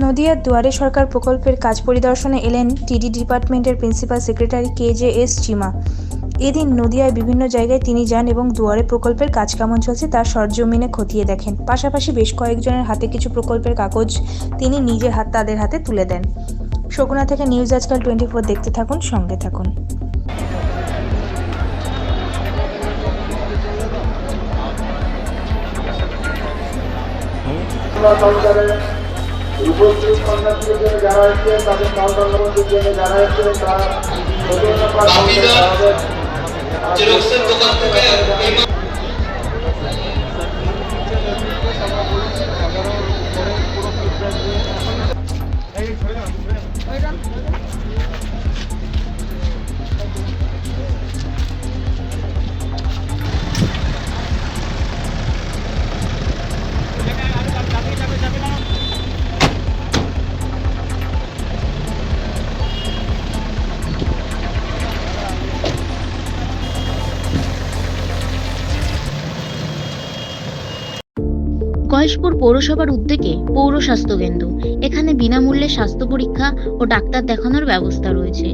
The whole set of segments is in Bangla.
নদিয়ার দুয়ারে সরকার প্রকল্পের কাজ পরিদর্শনে এলেন টিডি ডিপার্টমেন্টের principal secretary K J S Cheema. এদিন নদিয়ায় বিভিন্ন জায়গায় তিনি যান এবং দুয়ারে প্রকল্পের কাজ কেমন চলছে তার সরজমিনে খতিয়ে দেখেন। পাশাপাশি বেশ কয়েকজনের হাতে কিছু প্রকল্পের কাগজ তিনি নিজের হাত তাদের হাতে তুলে দেন। শকুনা থেকে নিউজ আজকাল টোয়েন্টি ফোর, দেখতে থাকুন, সঙ্গে থাকুন। উপস্থিত সন্ন্যাসীদের জন্য যারা এসেছেন তাদের নম্বরের জন্য যারা এসেছেন তারা গয়েশপুর পৌরসভার উদ্যোগে পৌর স্বাস্থ্য কেন্দ্র এখানে বিনামূল্যে স্বাস্থ্য পরীক্ষা ও ডাক্তার দেখানোর ব্যবস্থা রয়েছে।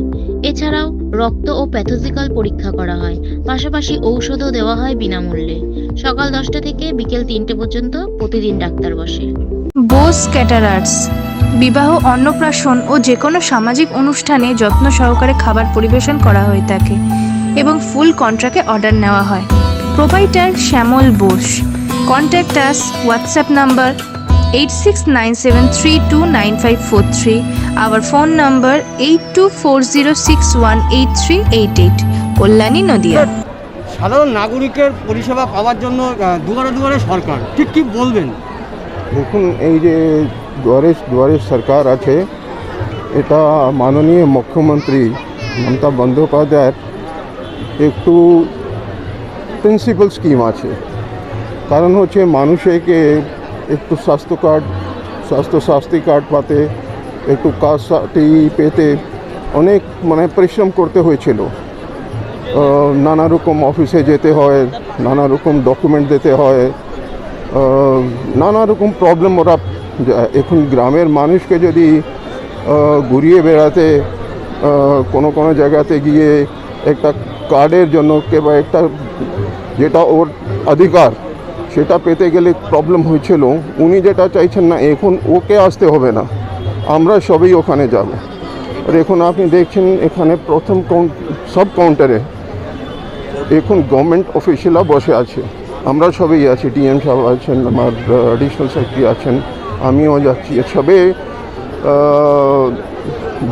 এছাড়াও রক্ত ও প্যাথোজিক্যাল পরীক্ষা করা হয়। পাশাপাশি ঔষধও দেওয়া হয় বিনামূল্যে। সকাল দশটা থেকে বিকেল তিনটে পর্যন্ত প্রতিদিন ডাক্তার বসে। বোস ক্যাটারার্স, বিবাহ, অন্নপ্রাশন ও যে কোনো সামাজিক অনুষ্ঠানে যত্ন সহকারে খাবার পরিবেশন করা হয়ে থাকে এবং ফুল কন্ট্রাক্টে অর্ডার নেওয়া হয়। Provider Shyamal Bose contact us WhatsApp number eight six nine seven three two nine five four three our phone number eight two four zero six one eight three eight eight Kalyani Nadia সাধারণ নাগরিকের পরিষেবা পাওয়ার জন্য দুয়ারে দুয়ারে সরকার ঠিক কি বলবেন? দেখুন এই যে দুয়ারে দুয়ারে সরকার আছে এটা মাননীয় মুখ্যমন্ত্রী মমতা বন্দ্যোপাধ্যায়ের একটু প্রিন্সিপাল স্কিম আছে। কারণ হচ্ছে মানুষকে একটু স্বাস্থ্য কার্ড স্বাস্থ্য স্বাস্থ্য কার্ড পাতে, একটু কাজটি পেতে অনেক মানে পরিশ্রম করতে হয়েছিল। নানা রকম অফিসে যেতে হয়, নানা রকম ডকুমেন্ট দিতে হয় নানা রকম প্রবলেম ওরা, এখন গ্রামের মানুষকে যদি ঘুরিয়ে বেড়াতে কোনো কোনো জায়গাতে গিয়ে একটা কার্ডের জন্য কিংবা একটা যেটা ওর অধিকার সেটা পেতে গেলে প্রবলেম হয়েছিল। উনি যেটা চাইছেন না, এখন ওকে আসতে হবে না। আমরা সবই ওখানে যাব। আর এখন আপনি দেখছেন, এখানে প্রথম সব কাউন্টারে এখন গভর্নমেন্ট অফিসিয়ালরা বসে আছে। আমরা সবাই আছি। ডিএম সাহেব আছেন, আমার অ্যাডিশনাল সেক্রেটারি আছেন, আমিও যাচ্ছি। সবে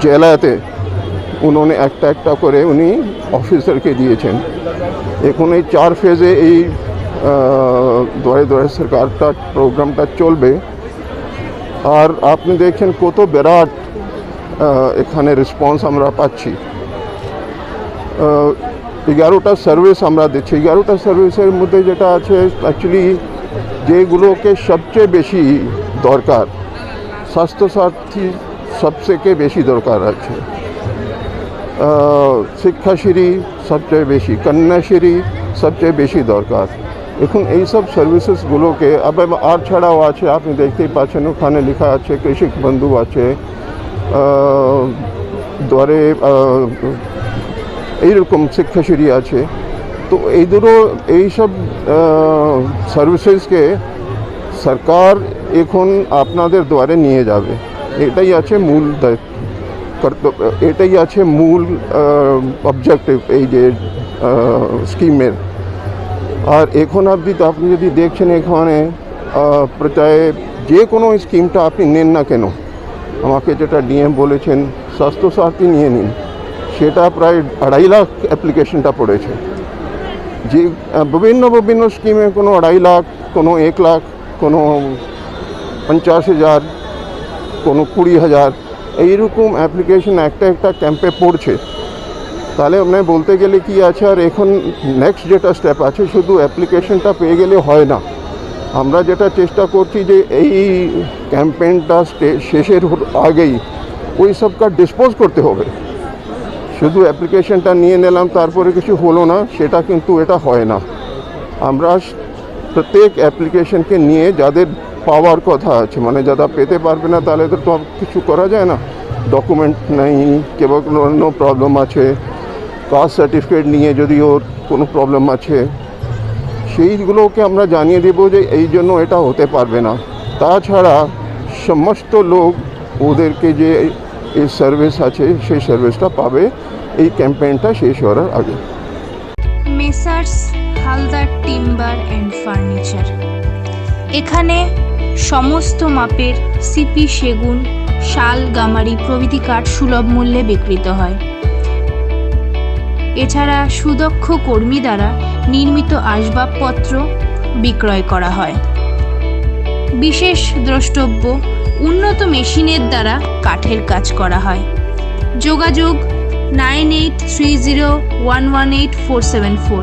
জেলাতে উনোনে একটা একটা করে উনি অফিসারকে দিয়েছেন। এখন এই চার ফেজে এই দোয়ারে দোয়ারে সরকারটা, প্রোগ্রামটা চলবে। আর আপনি দেখছেন কত বিরাট এখানে রেসপন্স আমরা পাচ্ছি। এগারোটা সার্ভিস আমরা দিচ্ছি। এগারোটা সার্ভিসের মধ্যে যেটা আছে অ্যাকচুয়ালি যেগুলোকে সবচেয়ে বেশি দরকার, স্বাস্থ্যসাথী সবথেকে বেশি দরকার আছে। শিক্ষাশ্রী সবচেয়ে বেশি, কন্যাশ্রী সবচেয়ে বেশি দরকার। এখন এইসব সার্ভিসেসগুলোকে আবার আর ছাড়াও আছে, আপনি দেখতেই পাচ্ছেন, ওখানে লেখা আছে, কৃষক বন্ধু আছে দ্বারে এইরকম শিক্ষাশ্রী আছে। তো এই দুটো এইসব সার্ভিসেসকে সরকার এখন আপনাদের দ্বারে নিয়ে যাবে। এটাই আছে মূল কর্তব্য, এটাই আছে মূল অবজেক্টিভ এই যে স্কিমের আর এখন তো আপনি যদি দেখছেন এখানে প্রায় যে কোনো স্কিমটা আপনি নেন না কেন, আমাকে যেটা ডিএম বলেছেন স্বাস্থ্যসাথী নিয়ে নিন, সেটা প্রায় আড়াই লাখ অ্যাপ্লিকেশনটা পড়েছে। যে বিভিন্ন বিভিন্ন স্কিমে কোনো আড়াই লাখ, কোনো এক লাখ, কোনো পঞ্চাশ হাজার, কোনো কুড়ি হাজার, এইরকম অ্যাপ্লিকেশন একটা একটা ক্যাম্পে পড়ছে। তাহলে মানে বলতে গেলে কি আছে, আর এখন নেক্সট যেটা স্টেপ আছে, শুধু অ্যাপ্লিকেশনটা পেয়ে গেলে হয় না। আমরা যেটা চেষ্টা করছি যে এই ক্যাম্পেইনটা শেষের আগেই ওই সবকা ডিসপোজ করতে হবে। শুধু অ্যাপ্লিকেশনটা নিয়ে নিলাম, তারপরে কিছু হলো না, সেটা কিন্তু এটা হয় না। আমরা প্রত্যেক অ্যাপ্লিকেশনকে নিয়ে যাদের পাওয়ার কথা আছে মানে যারা পেতে পারবে না, তাহলে তো কিছু করা যায় না। ডকুমেন্ট নেই, কেবল অন্য প্রবলেম আছে। কাস্ট সার্টিফিকেট নিয়ে যদি ওর কোনো প্রবলেম আছে, সেইগুলোকে আমরা জানিয়ে দেবো যে এই জন্য এটা হতে পারবে না। তাছাড়া সমস্ত লোক ওদেরকে যে এই সার্ভিস আছে, সেই সার্ভিসটা পাবে। এই ক্যাম্পেইনটা শেষ হওয়ার আগে। Messrs, Haldar, timber and furniture. এখানে সমস্ত মাপের সিপি সেগুন, শাল, গামারি প্রভৃতি কাঠ সুলভ মূল্যে বিক্রিত হয়। এছাড়া সুদক্ষ কর্মী দ্বারা নির্মিত আসবাবপত্র বিক্রয় করা হয়। বিশেষ দ্রষ্টব্য, উন্নত মেশিনের দ্বারা কাঠের কাজ করা হয়। যোগাযোগ nine eight three zero one one eight four seven four,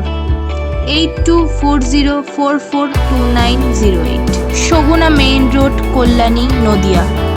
eight two four zero four four two nine zero eight Saguna main road, Kalyani, Nadia.